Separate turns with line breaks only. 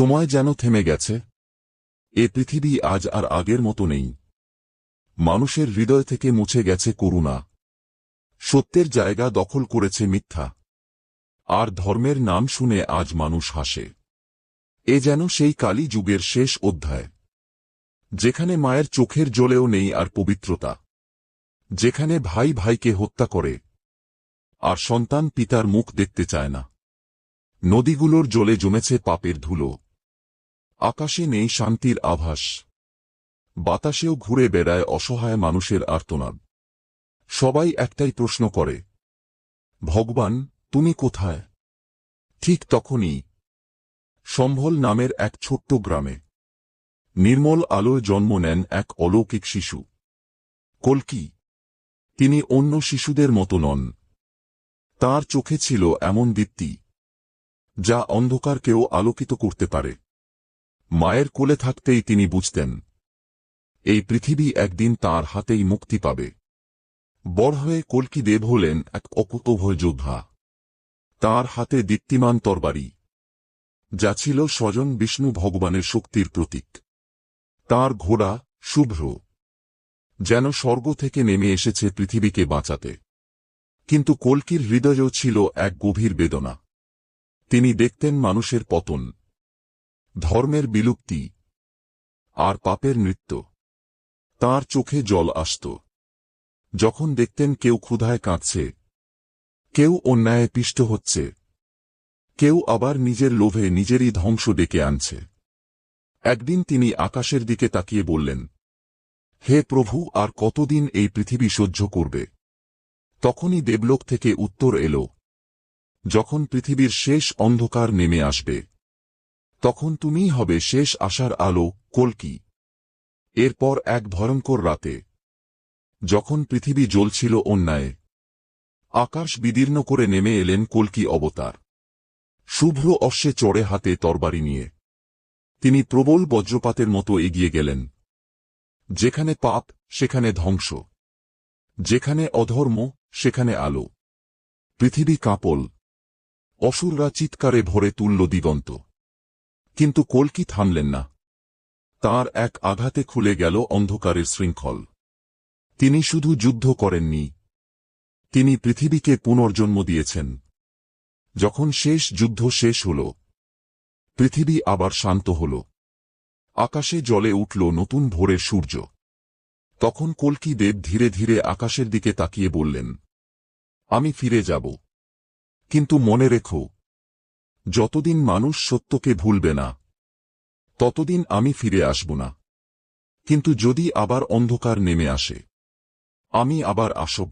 সময় যেন থেমে গেছে। এ পৃথিবী আজ আর আগের মতো নেই। মানুষের হৃদয় থেকে মুছে গেছে করুণা। সত্যের জায়গা দখল করেছে মিথ্যা। আর ধর্মের নাম শুনে আজ মানুষ হাসে। এ যেন সেই কালী যুগের শেষ অধ্যায়। যেখানে মায়ের চোখের জলেও নেই আর পবিত্রতা। যেখানে ভাই ভাইকে হত্যা করে। আর সন্তান পিতার মুখ দেখতে চায় না। নদীগুলোর জলে জমেছে পাপের ধুলো। আকাশে নেই শান্তির আভাস। বাতাসেও ঘুরে বেড়ায় অসহায় মানুষের আর্তনাদ। সবাই একটাই প্রশ্ন করে, ভগবান, তুমি কোথায়? ঠিক তখনই সম্ভল নামের এক ছোট্ট গ্রামে নির্মল আলোয় জন্ম নেন এক অলৌকিক শিশু। কল্কি, তিনি অন্য শিশুদের মতো নন। তার চোখে ছিল এমন দীপ্তি, যা অন্ধকারকেও আলোকিত করতে পারে। মায়ের কোলে থাকতেই তিনি বুঝতেন, এই পৃথিবী একদিন তার হাতেই মুক্তি পাবে। বড় হয়ে কল্কি দেব হলেন এক অকুতভয় যোদ্ধা। তার হাতে দীপ্তিমান তরবারি, যা ছিল স্বজন বিষ্ণু ভগবানের শক্তির প্রতীক। তার ঘোড়া শুভ্র, যেন স্বর্গ থেকে নেমে এসেছে পৃথিবীকে বাঁচাতে। কিন্তু কল্কির হৃদয়ও ছিল এক গভীর বেদনা। তিনি দেখতেন মানুষের পতন। ধর্মের বিলুপ্তি। আর পাপের নৃত্য। তার চোখে জল আসত। যখন দেখতেন কেউ ক্ষুধায় কাঁদছে। কেউ অন্যায় পিষ্ট হচ্ছে। কেউ আবার নিজের লোভে নিজেরই ধ্বংস ডেকে আনছে। একদিন তিনি আকাশের দিকে তাকিয়ে বললেন, হে প্রভু, আর কতদিন এই পৃথিবী সহ্য করবে? তখনই দেবলোক থেকে উত্তর এল, যখন পৃথিবীর শেষ অন্ধকার নেমে আসবে। তখন তুমিই হবে শেষ আশার আলো, কলকি। এরপর এক ভয়ঙ্কর রাতে, যখন পৃথিবী জ্বলছিল অন্যায়, আকাশ বিদীর্ণ করে নেমে এলেন কলকি অবতার। শুভ্র অশ্বে চড়ে হাতে তরবারি নিয়ে। তিনি প্রবল বজ্রপাতের মতো এগিয়ে গেলেন। যেখানে পাপ, সেখানে ধ্বংস। যেখানে অধর্ম, সেখানে আলো। পৃথিবী কাঁপল। অসুররা চিৎকারে ভরে তুলল দিগন্ত। কিন্তু কলকি থামলেন না। তার এক আঘাতে খুলে গেল অন্ধকারের শৃঙ্খল। তিনি শুধু যুদ্ধ করেননি। তিনি পৃথিবীকে পুনর্জন্ম দিয়েছেন। যখন শেষ যুদ্ধ শেষ হল, পৃথিবী আবার শান্ত হল। আকাশে জলে উঠল নতুন ভোরের সূর্য। তখন কল্কি দেব ধীরে ধীরে আকাশের দিকে তাকিয়ে বললেন, আমি ফিরে যাব। কিন্তু মনে রেখো যতদিন মানুষ সত্যকে ভুলবে না, ততদিন আমি ফিরে আসব না। কিন্তু যদি আবার অন্ধকার নেমে আসে, আমি আবার আসব।